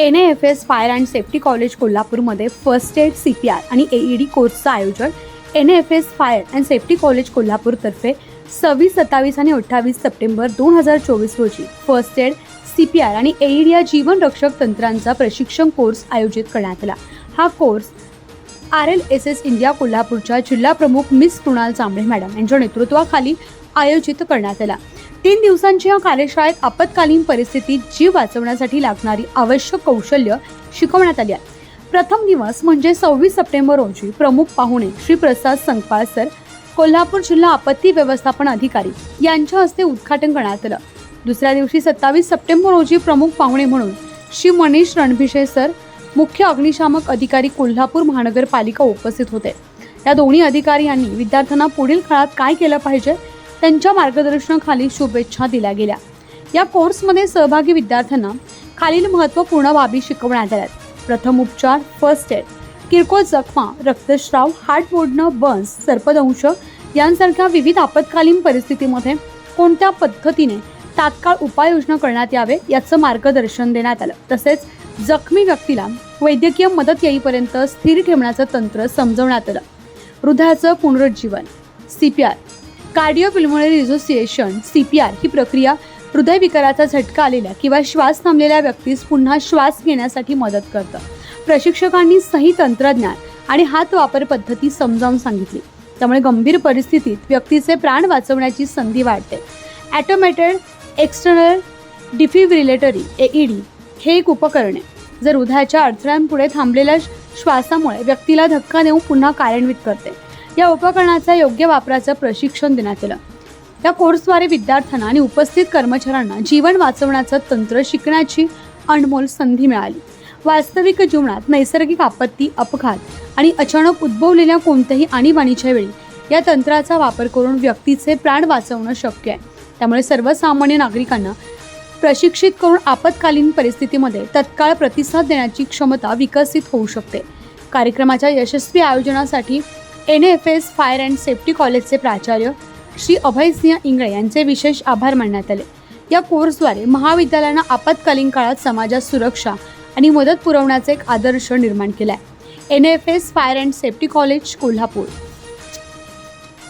N F S fire and safety college कोल्हापूरमध्ये first aid C P R आणि A E D कोर्सचं आयोजन N F S fire and safety college कोल्हापूरतर्फे सव्वीस सत्तावीस आणि अठ्ठावीस सप्टेंबर दोन हजार चोवीस रोजी first aid C P R आणि ए ई डी या जीवनरक्षक तंत्रांचा प्रशिक्षण कोर्स आयोजित करण्यात आला. हा course R L S S India कोल्हापूरच्या जिल्हा प्रमुख मिस कृणाल चांबळे मॅडम यांच्या नेतृत्वाखाली आयोजित करण्यात आला. तीन दिवसांच्या या कार्यशाळेत आपत्कालीन परिस्थितीत जीव वाचवण्यासाठी लागणारी आवश्यक कौशल्य शिकवण्यात आली आहेत. प्रथम दिवस म्हणजे सव्वीस सप्टेंबर रोजी प्रमुख पाहुणे श्री प्रसाद संकपाळ सर कोल्हापूर जिल्हा आपत्ती व्यवस्थापन अधिकारी यांच्या हस्ते उद्घाटन करण्यात आलं. दुसऱ्या दिवशी सत्तावीस सप्टेंबर रोजी प्रमुख पाहुणे म्हणून श्री मनीष रणभिषे सर मुख्य अग्निशामक अधिकारी कोल्हापूर महानगरपालिका उपस्थित होते. या दोन्ही अधिकारी यांनी विद्यार्थ्यांना पुढील काळात काय केलं पाहिजे त्यांच्या मार्गदर्शनाखाली शुभेच्छा दिल्या गेल्या. या कोर्समध्ये सहभागी विद्यार्थ्यांना खालील महत्त्वपूर्ण बाबी शिकवण्यात आल्या. प्रथम उपचार फर्स्ट एड किरकोळ जखमा रक्तस्राव हार्ट मोडणं बन्स सर्पदंश यांसारख्या विविध आपत्कालीन परिस्थितीमध्ये कोणत्या पद्धतीने तात्काळ उपाययोजना करण्यात यावे याचं मार्गदर्शन देण्यात आलं. तसेच जखमी व्यक्तीला वैद्यकीय मदत येईपर्यंत स्थिर ठेवण्याचं तंत्र समजवण्यात आलं. हृदयाचं पुनरुज्जीवन C P R cardiopulmonary resuscitation C P R ही प्रक्रिया हृदयविकाराचा झटका आलेल्या किंवा श्वास थांबलेल्या व्यक्तीस पुन्हा श्वास घेण्यासाठी मदत करतं. प्रशिक्षकांनी सही तंत्रज्ञान आणि हात वापर पद्धती समजावून सांगितली. त्यामुळे गंभीर परिस्थितीत व्यक्तीचे प्राण वाचवण्याची संधी वाढते. ॲटोमॅटेड एक्सटर्नल डिफिब्रिलेटरी एईडी हे एक उपकरण आहे. जर हृदयाच्या अडथळ्यांपुढे थांबलेल्या श्वासामुळे व्यक्तीला धक्का देऊन पुन्हा कार्यान्वित करते. या उपकरणाच्या योग्य वापराचं प्रशिक्षण देण्यात आलं. या कोर्सद्वारे विद्यार्थ्यांना आणि उपस्थित कर्मचाऱ्यांना जीवन वाचवण्याचं तंत्र शिकण्याची अनमोल संधी मिळाली. वास्तविक जीवनात नैसर्गिक आपत्ती अपघात आणि अचानक उद्भवलेल्या कोणत्याही आणीबाणीच्या वेळी या तंत्राचा वापर करून व्यक्तीचे प्राण वाचवणं शक्य आहे. त्यामुळे सर्वसामान्य नागरिकांना प्रशिक्षित करून आपत्कालीन परिस्थितीमध्ये तत्काळ प्रतिसाद देण्याची क्षमता विकसित होऊ शकते. कार्यक्रमाच्या यशस्वी आयोजनासाठी N F S fire and safety कॉलेजचे प्राचार्य श्री अभयसिंह इंगळे यांचे विशेष आभार मानण्यात आले. या कोर्सद्वारे महाविद्यालयानं आपत्कालीन काळात समाजात सुरक्षा आणि मदत पुरवण्याचा एक आदर्श निर्माण केला आहे N F S fire and safety college Kolhapur.